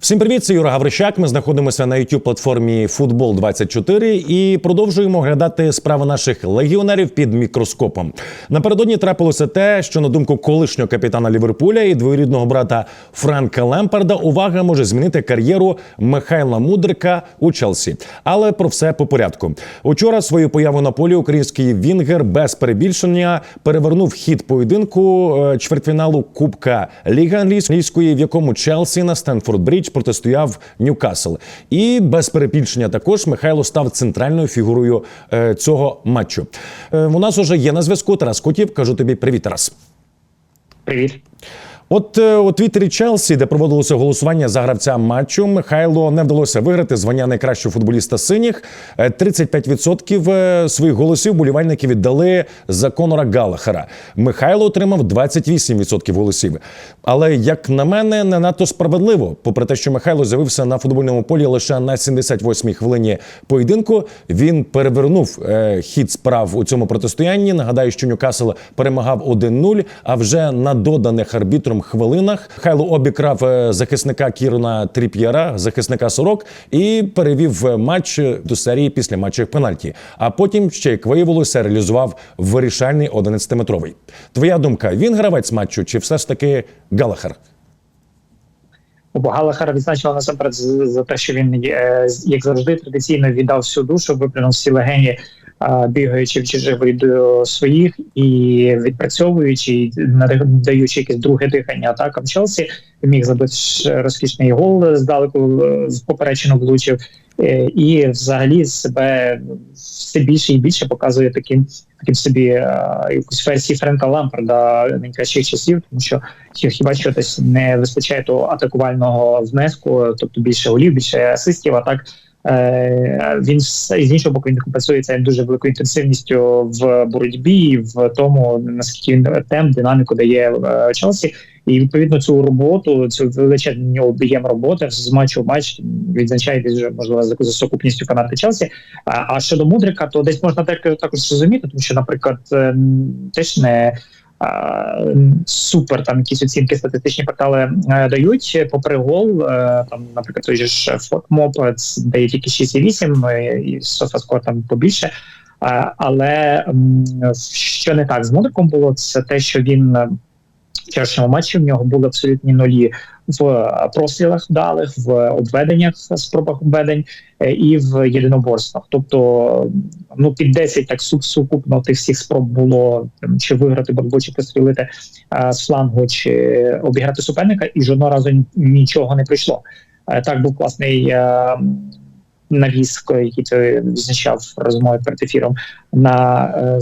Всім привіт, це Юра Гаврищак. Ми знаходимося на youtube платформі Футбол 24 і продовжуємо оглядати справи наших легіонерів під мікроскопом. Напередодні трапилося те, що на думку колишнього капітана Ліверпуля і двоюрідного брата Франка Лемпарда увага може змінити кар'єру Михайла Мудрика у Челсі. Але про все по порядку. Учора свою появу на полі український Вінгер без перебільшення перевернув хід поєдинку е, чвертьфіналу Кубка Ліги англійської, в якому Челсі на Стенфорд Брідж протистояв Ньюкасл. І без перепільшення також Михайло став центральною фігурою е, цього матчу. Е, у нас уже є на зв'язку Тарас Котів. Кажу тобі привіт, Тарас. Привіт. От е, у Твіттері Челсі, де проводилося голосування за гравця матчу, Михайло не вдалося виграти звання найкращого футболіста синіх. Е, 35% е, своїх голосів болівальники віддали за Конора Галахера. Михайло отримав 28% голосів. Але як на мене, не надто справедливо. Попри те, що Михайло з'явився на футбольному полі лише на 78-й хвилині поєдинку, він перевернув е, хід справ у цьому протистоянні. Нагадаю, що Ньюкасл перемагав 1-0, а вже на доданих арбітром хвилинах Хайло обікрав е, захисника Кірна Тріп'єра, захисника Сорок, і перевів е, матч до серії після матчів пенальті. А потім ще як виявилося, реалізував вирішальний 11-метровий. Твоя думка: він гравець матчу, чи все ж таки Галахер? У Галахара відзначила насамперед за те, що він, е, як завжди, традиційно віддав всю душу, виплюнув всі легені, бігаючи в чужих е, своїх і відпрацьовуючи, і надаючи якесь друге дихання атакам Челсі. Міг забити розкішний гол здалеку е, з поперечину влучив. Е, І взагалі себе все більше і більше показує таким таким собі е, якусь версії Френка Лампарда найкращих часів, тому що хіба що десь не вистачає того атакувального внеску, тобто більше голів, більше асистів. А так він з іншого боку він компенсується дуже великою інтенсивністю в боротьбі, в тому наскільки він темп, динаміку дає е, Челсі. І відповідно цю роботу, цю величезний об'єм роботи з матчу в матч відзначає дуже можливо за сукупністю фанати Челсі. А, а щодо Мудрика, то десь можна так також зрозуміти, тому що, наприклад, ем, теж не. Супер там якісь оцінки статистичні портали е, дають попри гол. е, Там, наприклад, той ж Фотмоп дає тільки 6,8, е, і Софаскор там побільше. Але що не так з Модриком було, це те, що він е, вчорашньому матчі в нього були абсолютні нулі в прострілах вдалих, в обведеннях, спробах обведень е, і в єдиноборствах. Тобто, ну під 10 так сукупно тих всіх спроб було чи виграти боротьбу, чи пострілити е, з флангу, чи обіграти суперника, і жодного разу нічого не прийшло. Е, Так був класний. Е, Навіс, який ти відзначав в розмові перед ефіром на е,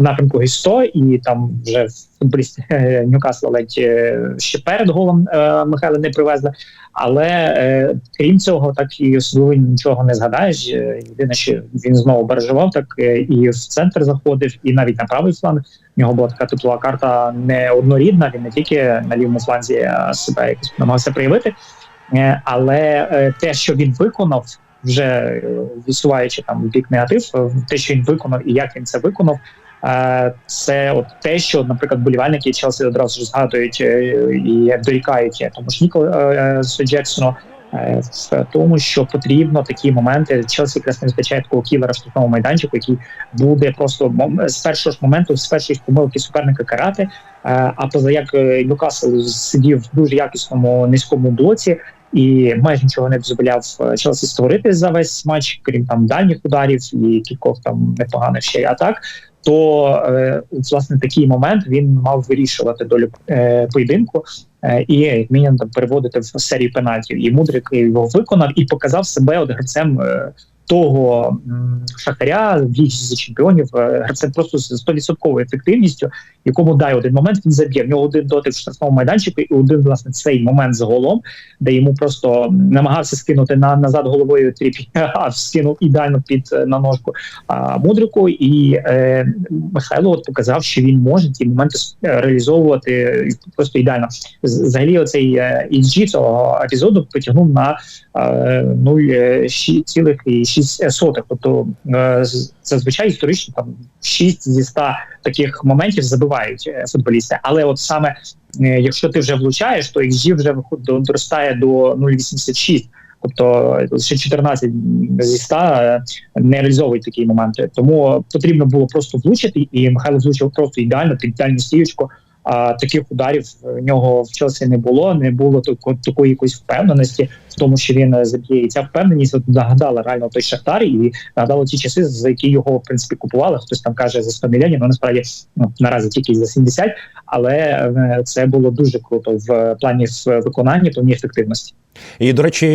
напрямку Гісто, і там вже футболісти е, Ньюкасла ледь е, ще перед голом е, Михайла не привезли. Але е, крім цього, так і особливо нічого не згадаєш. Е, Єдине, що він знову бережував, так і в центр заходив, і навіть на правий фланг. В нього була така титулова карта неоднорідна. Він не тільки на лівому фланзі себе якось намагався проявити. Е, Але е, те, що він виконав, вже е, відсуваючи там бік негатив, те, що він виконав і як він це виконав. Це от те, що, наприклад, болівальники Челсі одразу ж згадують і дорікають тому ж Ніколасу Джексону в тому, що потрібно такі моменти. Челсі якраз не вистачає такого кілера в штрафному майданчику, який буде просто з першого ж моменту, з першої помилки суперника карати. А поза як Ньюкасл сидів в дуже якісному низькому блоці, і майже нічого не дозволяв е, Челсі створити за весь матч, крім там дальніх ударів і кількох там непоганих ще й атак. То е, власне такий момент він мав вирішувати долю е, поєдинку е, і як мінімум там переводити в серію пенальтів. І Мудрик його виконав і показав себе от гравцем е, того м, шахтаря в лізі за чемпіонів. е, Гравцем просто з 100% ефективністю, якому дай один момент він заб'є. В нього один дотик в штрафному майданчику, і один власне цей момент з голом, де йому просто намагався скинути на назад головою тріпі, а скинув ідеально під е, на ножку а, мудрику. І е, Михайло от показав, що він може ті моменти е, реалізовувати е, просто ідеально. Взагалі, оцей е, ESG цього епізоду потягнув на е, ну, е, щі- цілих і 86 сотих. Тобто е, зазвичай історично там 6 зі 100 таких моментів забивають е, футболісти. Але от саме е, якщо ти вже влучаєш, то XG вже доростає до 0,86. Тобто лише 14 зі 100 е, не реалізовують такі моменти. Тому потрібно було просто влучити, і Михайло влучив просто ідеально під дальню стіючку. А таких ударів в нього в Челсі не було. Не було тако- такої якоїсь впевненості в тому, що він е, заб'є. І ця впевненість от нагадала реально той Шахтар і нагадала ті часи, за які його в принципі купували. Хтось там каже за 100 мільйонів. Ну насправді ну наразі тільки за 70, але е, це було дуже круто в плані в виконанні, плані ефективності. І, до речі,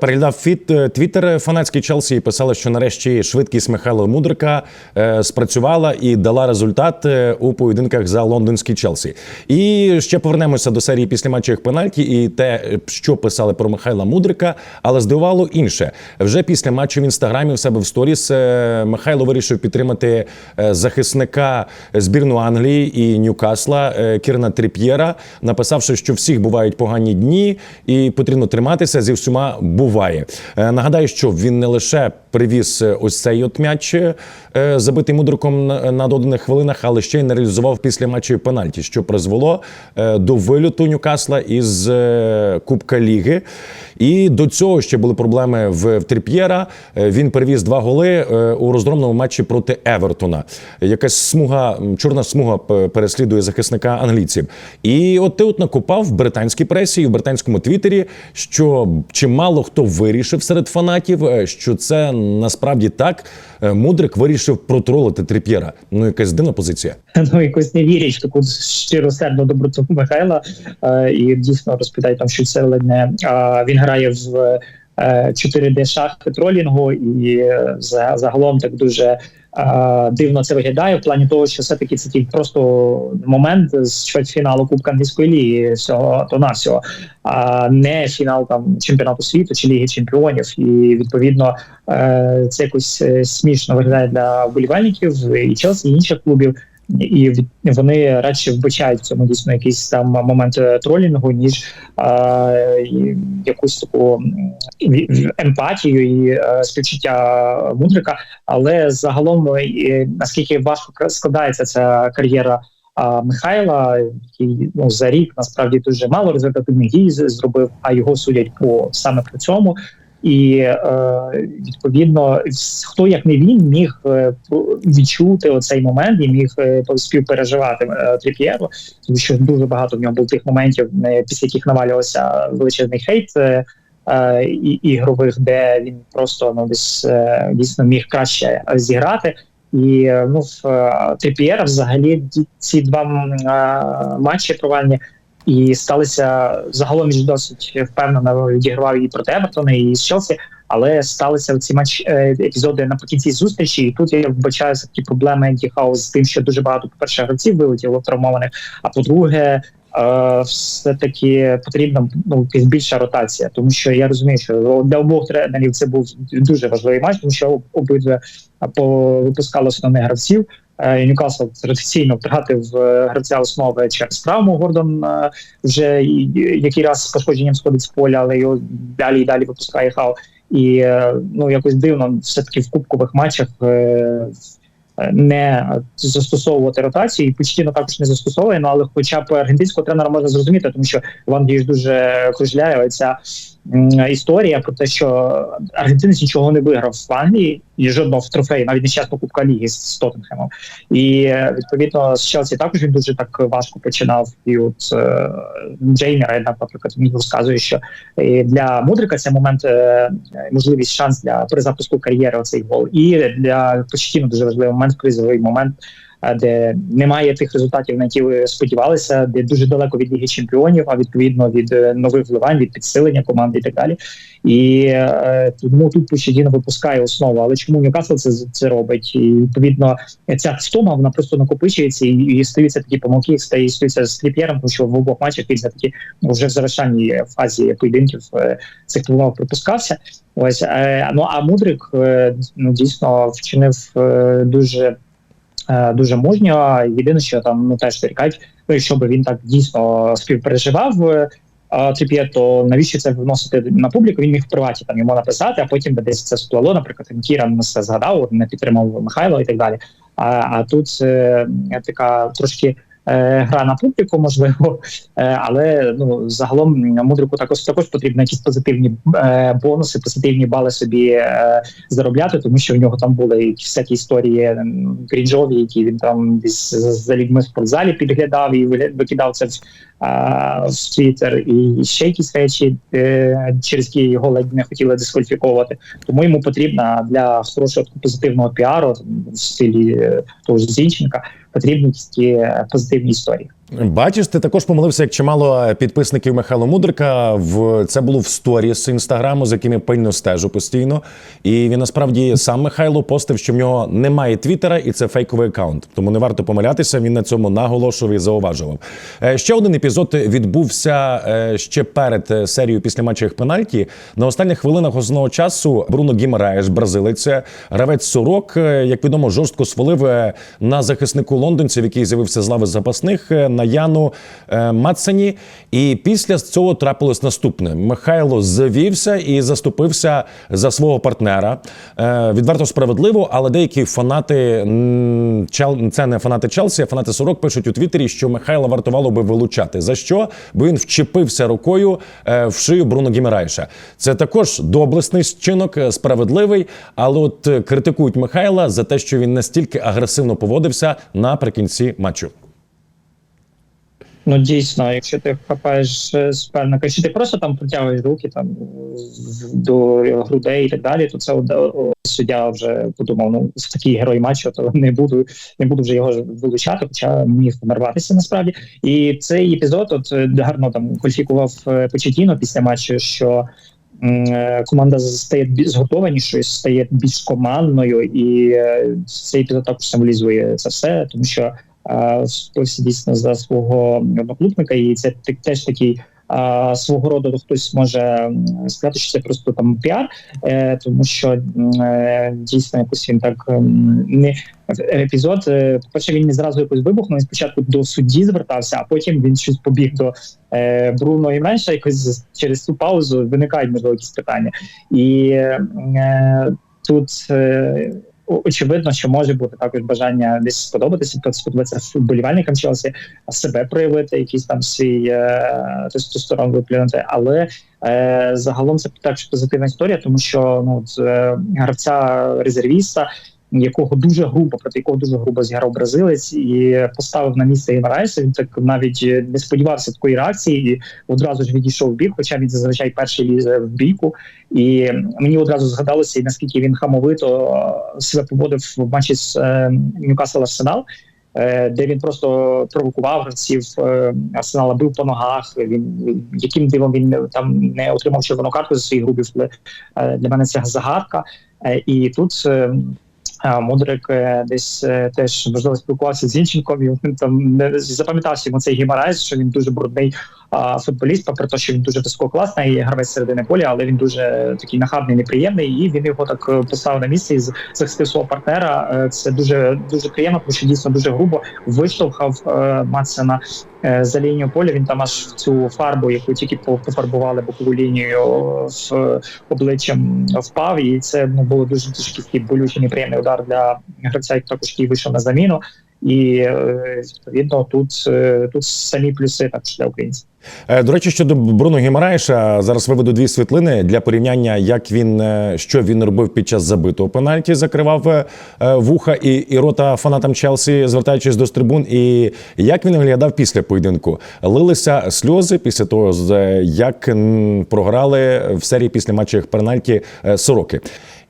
переглядав фіт е, твіттер фанатський Челсі і писали, що нарешті швидкість Михайла Мудрика е, спрацювала і дала результат е, у поєдинках за лондонський Челсі. І ще повернемося до серії післяматчевих пенальті і те, що писали про Михайла Мудрика, але здивувало інше. Вже після матчу в інстаграмі в себе в сторіс Михайло вирішив підтримати захисника збірну Англії і Ньюкасла Кірна Тріп'єра, написавши, що всіх бувають погані дні, і потрібно триматися зі всіма буває. Е, Нагадаю, що він не лише привіз е, ось цей от м'яч, е, забитий мудриком на доданих хвилинах, але ще й не реалізував після матчу пенальті, що призвело е, до виліту Ньюкасла із е, Кубка Ліги. І до цього ще були проблеми в, Тріп'єра. Е, Він привіз два голи е, у роздромному матчі проти Евертона. Якась смуга, чорна смуга переслідує захисника англійців. І от ти от накопав в британській пресі в британському твіттері, що чимало хто вирішив серед фанатів, е, що це насправді так. Е, Мудрик вирішив протролити трип'єра. Ну, якась дивна позиція. ну якось не вірять в таку щиросердну доброту Михайла е, і дійсно розповідають там, що це не він грає в е, 4D шахи тролінгу, і е, загалом так дуже. Е, Дивно це виглядає в плані того, що все-таки це тільки просто момент з чвертьфіналу Кубка англійської ліги всього то на всього, а не фінал там чемпіонату світу чи ліги чемпіонів. І відповідно е, це якось е, смішно виглядає для вболівальників і Челсі, і інших клубів і вони радше вбачають в цьому дійсно якийсь там момент е, тролінгу, ніж е, якусь таку емпатію і е, співчуття мудрика. Але загалом, е, наскільки важко складається ця кар'єра. А Михайла, який ну за рік насправді дуже мало результативних дій зробив, а його судять по саме при цьому. І е, відповідно, хто як не він міг е, відчути оцей момент і міг е, співпереживати Тріп'єру, тому що дуже багато в нього було тих моментів, після яких навалювався величезний хейт. ігрових, де він просто ну десь дійсно міг краще зіграти. І ну в Тріп'єра взагалі ці два матчі провальні і сталися загалом він досить впевнено відігравав і проти Евертона, і з Челсі. Але сталися ці матч е, епізоди наприкінці зустрічі, і тут я вбачаю такі проблеми Енді Хаус з тим, що дуже багато по перше гравців вилетіло травмованих. А по-друге, е, все таки потрібна ну більша ротація, тому що я розумію, що для обох тренерів це був дуже важливий матч, тому що об- обидва повипускали основних гравців. Е, Ньюкасл традиційно втратив е, гравця основи через травму. Гордон е, вже який раз з пошкодженням сходить з поля, але його далі і далі випускає хау. І ну якось дивно, все таки в кубкових матчах не застосовувати ротацію, і Почтіно також не застосовує. Ну але хоча б аргентинського тренера можна зрозуміти, тому що в Англії ж дуже кружляє історія про те, що аргентинець нічого не виграв в Англії і жодного трофею, навіть нещасно Кубка Ліги з Тоттенхемом. І відповідно з Челсі також він дуже так важко починав. І от е, Джеймі наприклад, він розказує, що е, для Мудрика це момент е, можливість шанс для перезапуску кар'єри. Оцей гол, і для Почтіно дуже важливий момент, кризовий момент. Де немає тих результатів, на які ви сподівалися, де дуже далеко від Ліги Чемпіонів, а відповідно від е, нових вливань, від підсилення команди і так далі. І е, тому тут Почедіно випускає основу. Але чому Ньюкасл це це робить? І відповідно ця втома вона просто накопичується і, і стаються такі помилки, стає стаються з Тріп'єром, тому що в обох матчах він таки вже в завершальній фазі поєдинків е, цих помилок пропускався. Ось ну а мудрик ну дійсно вчинив дуже. Е, Дуже мужньо. Єдине, що там ну теж дорікають, щоб він так дійсно співпереживав, е, Тріп'є, то навіщо це вносити на публіку? Він міг в приваті там йому написати, а потім би десь це сплело. Наприклад, Кіран все згадав, не підтримав Михайло і так далі. А, а тут е, така трошки. Е, Гра на публіку, можливо, е, але ну загалом мудрику також також потрібно якісь позитивні е, бонуси, позитивні бали собі заробляти, тому що в нього там були всякі історії крінжові, які він там десь за- людьми в спортзалі підглядав і викидав це в, в Твіттер, і ще якісь речі, через які його ледь не хотіли дискваліфіковувати. Тому йому потрібна для хорошого позитивного піару в стилі того ж Зінченка, потрібні е, позитивні історії. Бачиш, ти також помилився, як чимало підписників Михайла Мудрика. В це було в сторіс інстаграму, з якими пильно стежу постійно. І він насправді сам Михайло постив, що в нього немає твіттера, і це фейковий аккаунт. Тому не варто помилятися. Він на цьому наголошував і зауважував. Е, Ще один епізод відбувся е, ще перед е, серією після матчевих пенальті. На останніх хвилинах основного часу Бруно Гімараєш, бразилець, е, гравець Сорок, е, як відомо, жорстко свалив е, на захиснику лондонців, який з'явився з лави запасних е, на Яну е, Мацані. І після цього трапилось наступне: Михайло завівся і заступився за свого партнера. Е, Відверто справедливо, але деякі фанати це не фанати Челсі, а фанати Сорок пишуть у Твіттері, що Михайла вартувало би вилучати. За що? Бо він вчепився рукою е, в шию Бруно Гімерайша. Це також доблесний чинок, справедливий, але от критикують Михайла за те, що він настільки агресивно поводився наприкінці матчу. Ну дійсно, якщо ти хапаєш е, суперника, якщо ти просто там протягуєш руки там до грудей і так далі, то це суддя вже подумав, ну такий герой матчу, то не буду не буду вже його вилучати, хоча міг нарватися насправді. І цей епізод, от е, гарно там кваліфікував е, Почетіно після матчу, що. е, Команда стає згуртованішою, стає більш командною, і е, цей епізод також символізує це все, тому що вступився дійсно за свого одноклубника, і це те- теж такий. Свого роду хтось може сказати, що це просто там піар, е, тому що е, дійсно якось він так не епізод. е, По-перше, він не зразу якось вибухнув. Він спочатку до судді звертався, а потім він щось побіг до Бруно і менше. Якось через цю паузу виникають можливо якісь питання, і тут. Очевидно, що може бути також бажання десь сподобатися, сподобатися вболівальникам Челсі, себе проявити, якийсь там свій е, тестостерон виплюнути. Але е, загалом це також позитивна історія, тому що ну от, е, гравця резервіста, якого дуже грубо, проти якого дуже грубо зіграв бразилець, і поставив на місце Іварайса. Він так навіть е, не сподівався такої реакції, і одразу ж відійшов в бік, хоча він зазвичай перший лізе в бійку. І мені одразу згадалося, наскільки він хамовито е, себе поводив в матчі з е, Ньюкасл Арсенал. Де він просто провокував гравців арсенала, бив по ногах. Він яким дивом він там не отримав червону картку за свої грубі Для мене це загадка. І тут Мудрик е, десь е, теж можливо спілкувався з Зінченком. Він там не запам'ятався йому цей гімарайз, що він дуже брудний а, футболіст, попри те, що він дуже висококласний гравець середини поля, але він дуже такий нахабний, неприємний. І він його так е, поставив на місце і захистив свого партнера. Це дуже дуже приємно, тому що дійсно дуже грубо виштовхав Мацена за лінію поля. Він там аж в цю фарбу, яку тільки пофарбували бокову лінію в обличчям впав. І це ну було дуже дуже болючий неприємний удар для гравця, який також який вийшов на заміну. І е, відповідно тут, е, тут самі плюси також для українців. Е, До речі, щодо Бруно Гімараєша, зараз виведу дві світлини для порівняння, як він що він робив під час забитого пенальті, закривав вуха і, і рота фанатам Челсі, звертаючись до трибун, і як він виглядав після поєдинку. Лилися сльози після того, як програли в серії після матчів пенальті сороки.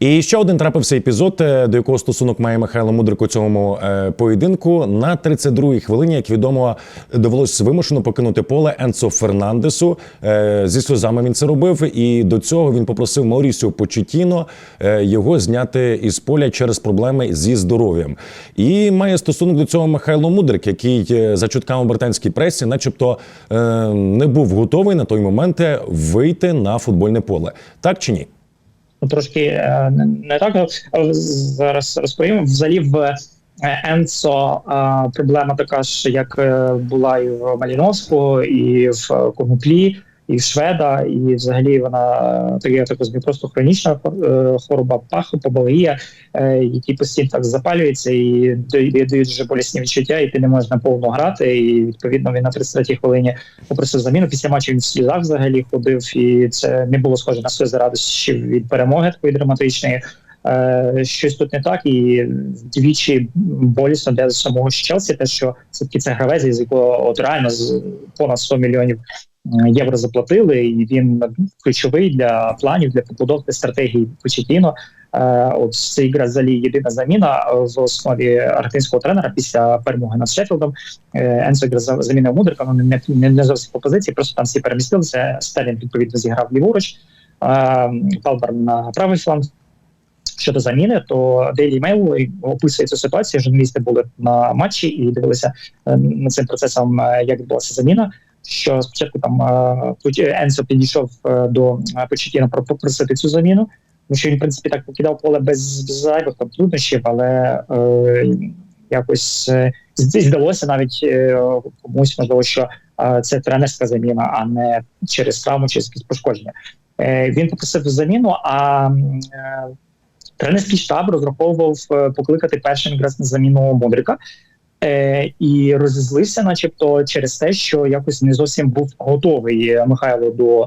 І ще один трапився епізод, е, до якого стосунок має Михайло Мудрик у цьому е, поєдинку. На 32-й хвилині, як відомо, довелось вимушено покинути поле Енцо Фернандесу. Е, Зі сльозами він це робив. І до цього він попросив Маурісіо Почетіно його зняти із поля через проблеми зі здоров'ям. І має стосунок до цього Михайло Мудрик, який за чутками британській пресі, начебто, не був готовий на той момент вийти на футбольне поле. Так чи ні? Ну, трошки е, не- так зараз розповім. Взагалі в Енсо е, проблема така ж, як е, була і в Маліновську, і в Конуплі, і шведа, і взагалі вона так я так розумію, просто хронічна е, хвороба паху, побалія, е, які постійно так запалюються і дають дуже болісні відчуття, і ти не можеш наповну грати. І відповідно він на 33-й хвилині попросив заміну. Після матчу він в сльозах взагалі ходив, і це не було схоже на сльози радощів від перемоги такої драматичної. Е, щось тут не так, і двічі болісно для самого Челсі, те, що все таки це гравець, з якого от реально з понад 100 мільйонів е, євро заплатили, і він ключовий для планів для побудови стратегії Почетіно. Е, От це якраз взагалі єдина заміна в основі аргентинського тренера після перемоги над Шеффілдом. Е, Енсо замінив Мудрика, ну не, не, не зовсім по позиції, просто там всі перемістилися. Стерлінг відповідно зіграв ліворуч, е, Палбер на правий фланг. Щодо заміни, то Daily Mail описує цю ситуацію. Журналісти були на матчі і дивилися е, над цим процесом, е, як відбулася заміна. Що спочатку там е, Енсо підійшов е, до е, Почетіна про- попросити цю заміну, тому що він, в принципі, так покидав поле без, без зайвих там труднощів, але е, якось е, здалося навіть е, комусь можливо, що е, це тренерська заміна, а не через травму чи якісь пошкодження. Е, він попросив заміну, а е, тренерський штаб розраховував е, покликати першим якраз на заміну Модрика. Е, і розізлився, начебто, через те, що якось не зовсім був готовий е, Михайло до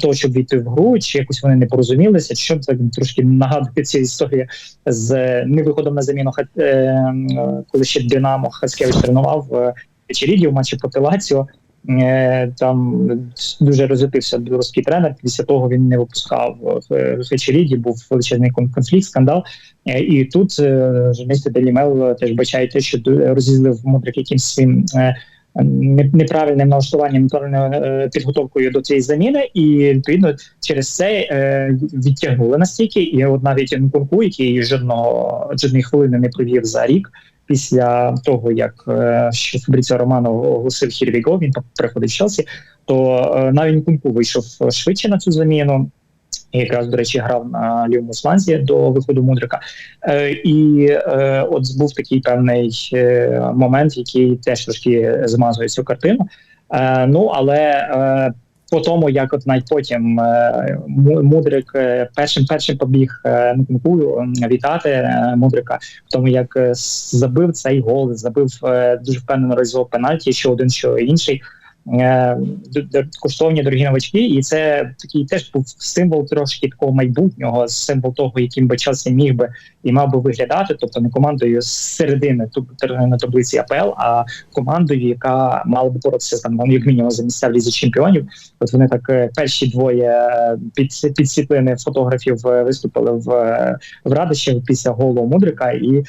того, щоб війти в гру, чи якось вони не порозумілися, що це трошки нагадує ці історії з е, невиходом на заміну, е, коли ще Динамо Хацкевич тренував вечерів матчі проти Лаціо. Е, Там дуже розлютився білоруський тренер. Після того він не випускав в Фечеріді, був величезний конфлікт, скандал. Е, І тут е, журналісти Daily Mail теж бачають те, що розізлив Мудрик якимсь своїм неправильним налаштуванням, неправильною підготовкою до цієї заміни, і відповідно через це відтягнули настільки. І от навіть Нкунку, який жодного жодної хвилини не провів за рік. Після того, як е, що Фабріціо Романо оголосив Хірвіго, він приходить в Челсі, то е, навіть Нкунку вийшов швидше на цю заміну. І якраз, до речі, грав на лівому фланзі до виходу Мудрика. Е, і е, от був такий певний е, момент, який теж трошки змазує цю картину. Е, ну, але е, по тому, як от навіть потім е, Му- Мудрик е, першим першим побіг е, е, вітати Мудрика, в тому як забив цей гол, забив дуже впевнено реалізував пенальті, що один, що інший. Е, коштовні дорогі новачки, і це такий теж був символ трошки такого майбутнього, символ того, яким би Челсі міг би і мав би виглядати, тобто не командою з середини на таблиці АПЛ, а командою, яка мала би боротися там ну, як мінімум за місця в лізі чемпіонів. От вони так е, перші двоє е, під під світлини фотографів виступили в, в Радищах після голу Мудрика. І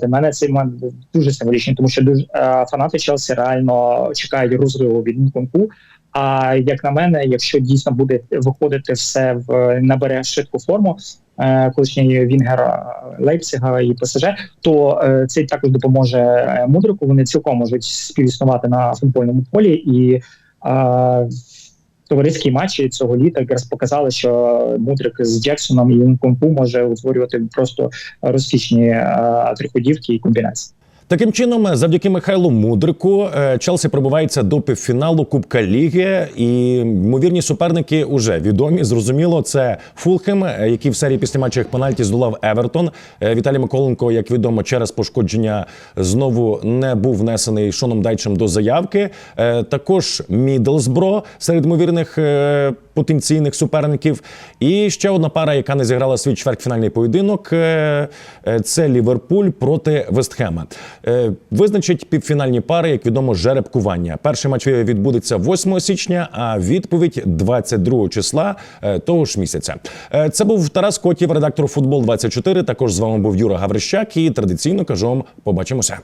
для мене цей момент дуже символічний, тому що дуже е, фанати Челсі реально чекають розриву від Нкунку. А як на мене, якщо дійсно буде виходити все в набере швидку форму, е, колишній Вінгер е, Лейпцига і ПСЖ, то е, це також допоможе е, мудрику. Вони цілком можуть співіснувати на футбольному полі і. Товариські матчі цього літа якраз показали, що Мудрик з Джексоном і Кунку може утворювати просто розкішні е, триходівки і комбінації. Таким чином, завдяки Михайлу Мудрику, е, Челсі пробивається до півфіналу Кубка Ліги, і ймовірні суперники вже відомі. Зрозуміло, це Фулхем, е, який в серії після матчів пенальті здолав Евертон. Е, Віталій Миколенко, як відомо, через пошкодження знову не був внесений Шоном Дайчем до заявки. Також Мідлсбро серед ймовірних потенційних суперників. І ще одна пара, яка не зіграла свій чвертьфінальний поєдинок. е, е, Це Ліверпуль проти Вестхема. Е, Визначить півфінальні пари, як відомо, жеребкування. Перший матч відбудеться 8 січня, а відповідь 22 числа того ж місяця. Це був Тарас Котів, редактор футбол 24 Також з вами був Юра Гаврищак. І традиційно кажу вам, побачимося.